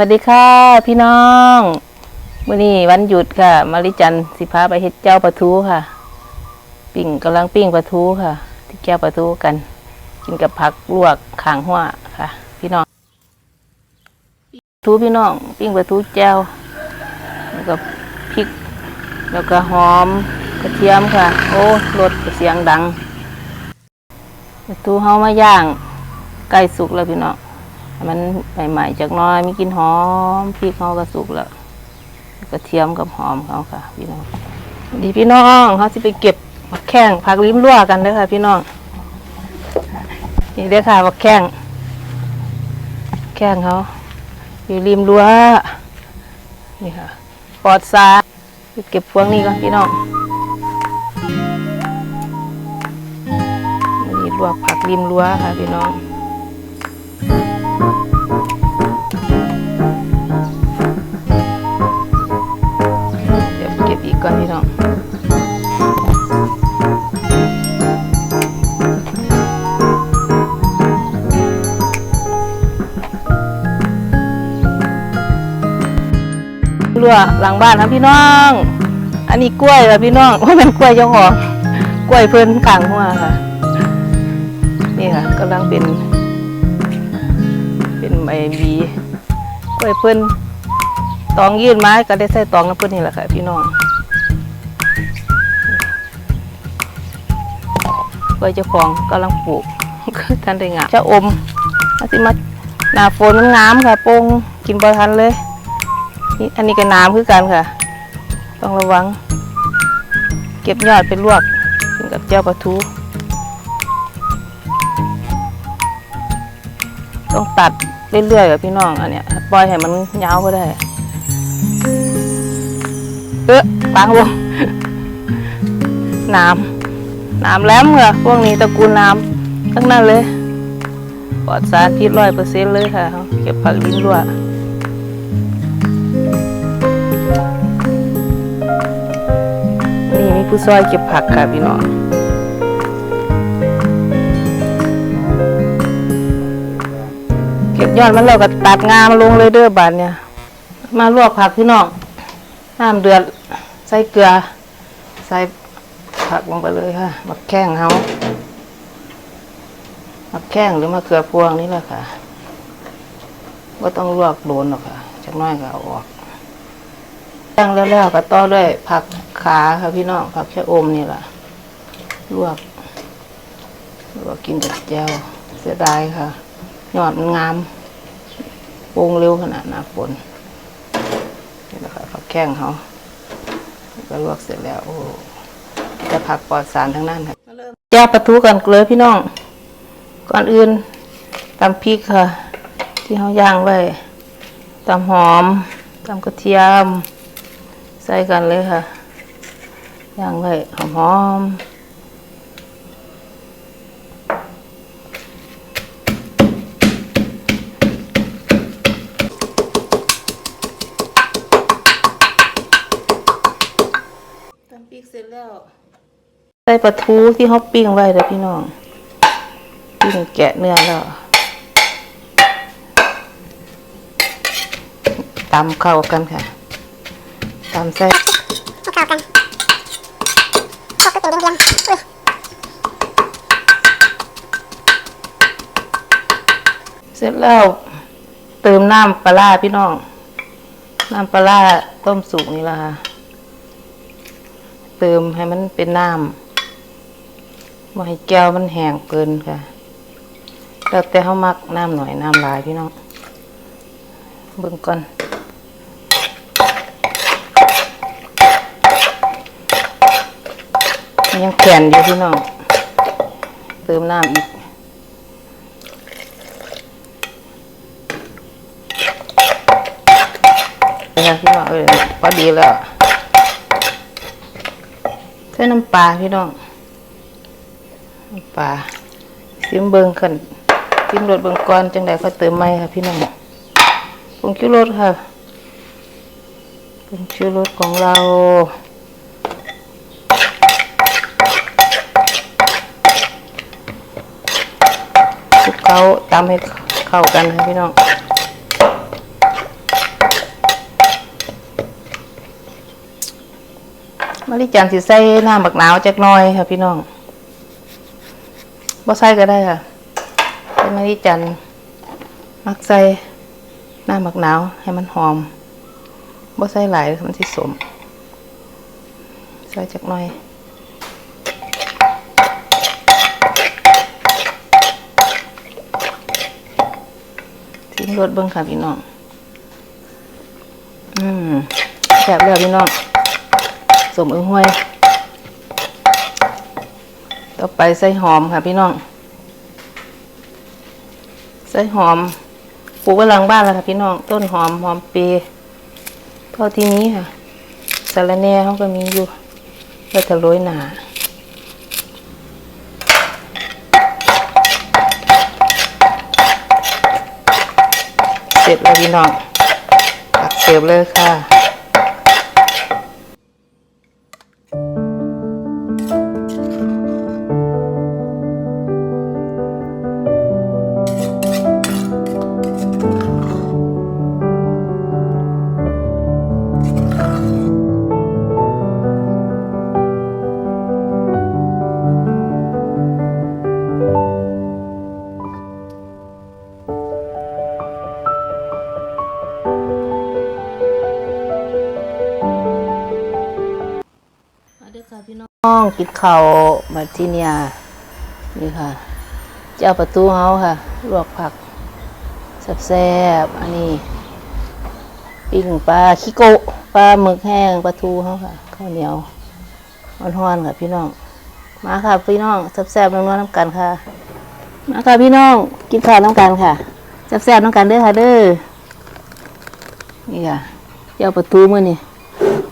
วัสดีค่ะ พี่น้องมื้อนี้วันหยุดค่ะ มาริจันสิพาไปเฮ็ดเจ้าปลาทูค่ะ ปิ้งกำลังปิ้งปลาทูค่ะ ที่แก้วปลาทูกัน กินกับผักลวกขางหัวค่ะ พี่น้องปลาทูพี่น้อง ปิ้งปลาทูแจ้วแล้วก็พริก แล้วก็หอมกระเทียมค่ะ โอ้รสเสียงดังปลาทูเฮามาย่างใกล้สุกแล้วพี่น้อง มันใหม่ๆจากน้อยมีกลินหอมพริกเขาก็สุกแล้วกระเทียมกับหอมเขาค่ะ พี่น้องดีพี่น้องเขาจะไปเก็บผักแข้งผักลิ้มรั่วกันเด้ค่ะ พี่น้องนี่เด้อค่ะผักแข้งแข้งเขาอยู่ริมรั้วนี่ค่ะปลอดสารเก็บพวงนี้ก่อนพี่น้องนี่ลวกผักริมรั้วค่ะพี่น้อง วหลังบ้านครับพี่น้อง อันนี้กล้วยค่ะพี่น้องว่าเป็นกล้วยเจ้าของกล้วยเพิ่นขังหัวค่ะ นี่ค่ะกำลังเป็น เป็นใบบีกล้วยเพิ่นตองยื่นไม้ก็ได้ใส่ตองน้ำเพื่อนนี่แหละค่ะ พี่น้องไว้เจ้าของกำลังปลูกท่านได้งามจะอมอาสิมาหนาฝนมันงามค่ะโป่งกินบอทันเลย นี่อันนี้ก็น้ำคือกันค่ะ ต้องระวัง เก็บยอดไปลวกกินกับเจ้าปลาทูต้องตัดเรื่อยๆกับพี่น้องอันเนี้ยปล่อยให้มันยาวก็ได้ เออปางวงน้ำน้ำแหลมเหรอพวกนี้ตระกูลน้ำทั้งนั้นเลยปลอดสารพิษร้อยเปอร์เซ็นต์เลยค่ะ เก็บผักลิ้นรั่ว ผู้ซอยเก็บผักค่ะพี่น้องเก็บยอดมันแล้วก็ตัดงามลงเลยเด้อบานเนี่ย มาลวกผักพี่น้องน้ำเดือดใส่เกลือ ใส่ผักลงไปเลยค่ะมักแข้งเฮามักแข้งหรือมะเขือพวงนี่แหละค่ะว่าต้องลวกโดนหรอกค่ะจักน้อยก็เอาออก ย่างแล้วๆก็ต่อด้วยผักขาค่ะพี่น้องผักชะอมนี่แหละลวกลวกกินกับแจ่วเสียดายค่ะ ยอดมันงามปรุงเร็วขนาดหนาฝนนี่นะคะผักแข้งเขาก็ลวกเสร็จแล้วโอ้จะผักปลอดสารทั้งนั้นค่ะแจ้ปลาทูกันเลยพี่น้อง ก่อนอื่นตำพริกค่ะ ที่เขาย่างไว้ตำหอมตำกระเทียม ใส่กันเลยค่ะย่างไว้หอมหอมตำพริกเสร็จแล้ว ใส่ปลาทูที่เขาปิ้งไว้เด้อพี่น้องปิ้งแกะเนื้อแล้วตำเข้ากันค่ะ ตำใส่เข้ากันพอก็เป็นเดียมๆอุ้ยเสร็จแล้วเติมน้ำปลาร้าพี่น้อง น้ำปลาร้าต้มสุกนี่ละค่ะเติมให้มันเป็นน้ำบ่ให้แก้วมันแห้งเกินค่ะแล้วแต่เขามักน้ำหน่อยน้ำหลายพี่น้องเบิ่งก่อน ยังแข็งอยู่พี่น้องเติมน้ำอีกนะพี่น้องเอ้ยพอดีแล้วใส่น้ำปลาพี่น้องน้ำปลาซิมเบิงขึ้นซิมรสเบิงก่อนจังใดก็เติมไม่ค่ะพี่น้องผงชูรสค่ะผงชูรสของเรา เขาตำให้เข้ากันค่ะพี่น้องมาริจันสิใส่น้ำบักหนาวจักน้อยค่ะพี่น้องบ่ใส่ก็ได้ค่ะใส่มาริจันมักใส่น้ำบักหนาวให้มันหอมบ่ใส่หลายมันสิสมใส่จักน้อย งรสเบิ้งค่ะพี่น้อง อืมแซ่บแล้วพี่น้องสมอึ้งห้วย ต่อไปใส่หอมค่ะพี่น้อง ใส่หอม ปลูกไว้หลังบ้านแล้วค่ะพี่น้อง ต้นหอมหอมเปรย์เท่าที่นี้ค่ะสารแน่เขาก็มีอยู่แล้วจะโรยหนา เสร็จแล้วพี่น้องตักเสิร์ฟเลยค่ะ องกินข้าวมาที่เนี่ยนี่ค่ะ เจ้าประตูเฮาค่ะ ลวกผักแซ่บๆอันนี้ปิ้งปลาขี้โกะปลาหมึกแห้งปลาทูเฮาค่ะข้าวเหนียวร้อนๆค่ะ พี่น้อง มาค่ะ พี่น้องแซ่บๆน้องๆน้ำกันค่ะ มาค่ะพี่น้องกินข้าวน้ำกันค่ะแซ่บๆน้ำกันเด้อค่ะเด้อนี่ค่ะเจ้าประตูมื้อนี่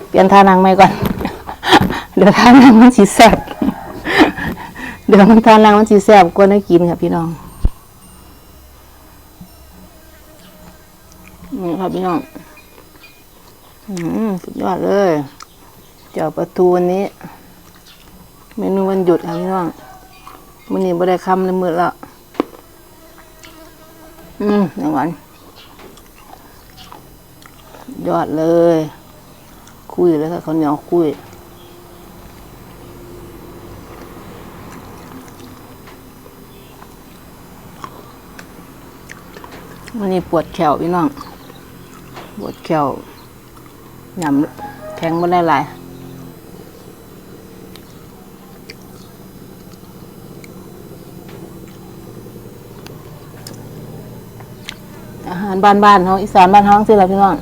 เปลี่ยนท่านั่งใหม่ก่อน เดี๋ยวทานั่งมันสีแสบเดี๋ยวมันทานั่งมันสีแสบกว่าได้กินค่ะพี่น้องนี่ครับพี่น้องอืมสุดยอดเลยเจ้าประตูวันนี้ เมนูวันหยุดค่ะพี่น้องมื้อนี้บ่ได้คำในมือแล้วอืมอย่างนั้นยอดเลย คุยเลยค่ะเขาเหนียวคุย วันนี้ปวดแขวพี่น้อง ปวดแขวหยำแข็งไม่ได้หลายอาหารบ้านๆเขาอีสานบ้านท้องสิละพี่น้อง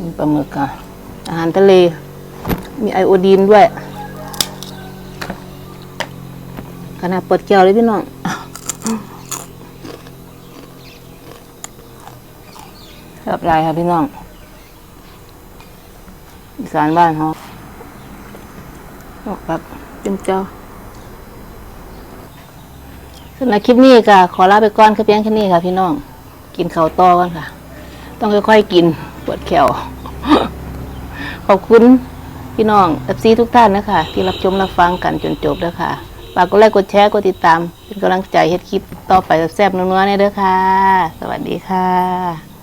มีปลาหมึกค่ะอาหารทะเล มีไอโอดีนด้วยขนาดเปิดแก้วเลยพี่น้อง แบบไรค่ะพี่น้อง อีสานบ้านเขาบอกแบบเป็นเจ้าสำหรับคลิปนี้ก็ขอลาไปก่อนคือเพียงแค่นี้ค่ะ พี่น้อง กินข้าวต่อก่อนค่ะ ต้องค่อยๆกินปวดแขวขอบคุณพี่น้องเอฟซีทุกท่านนะคะ ที่รับชมรับฟังกันจนจบแล้วค่ะฝากกดไลค์กดแชร์กดติดตาม เป็นกำลังใจเฮ็ดคลิปต่อไปแซ่บๆนัวๆเนี่ยเด้อค่ะ สวัสดีค่ะ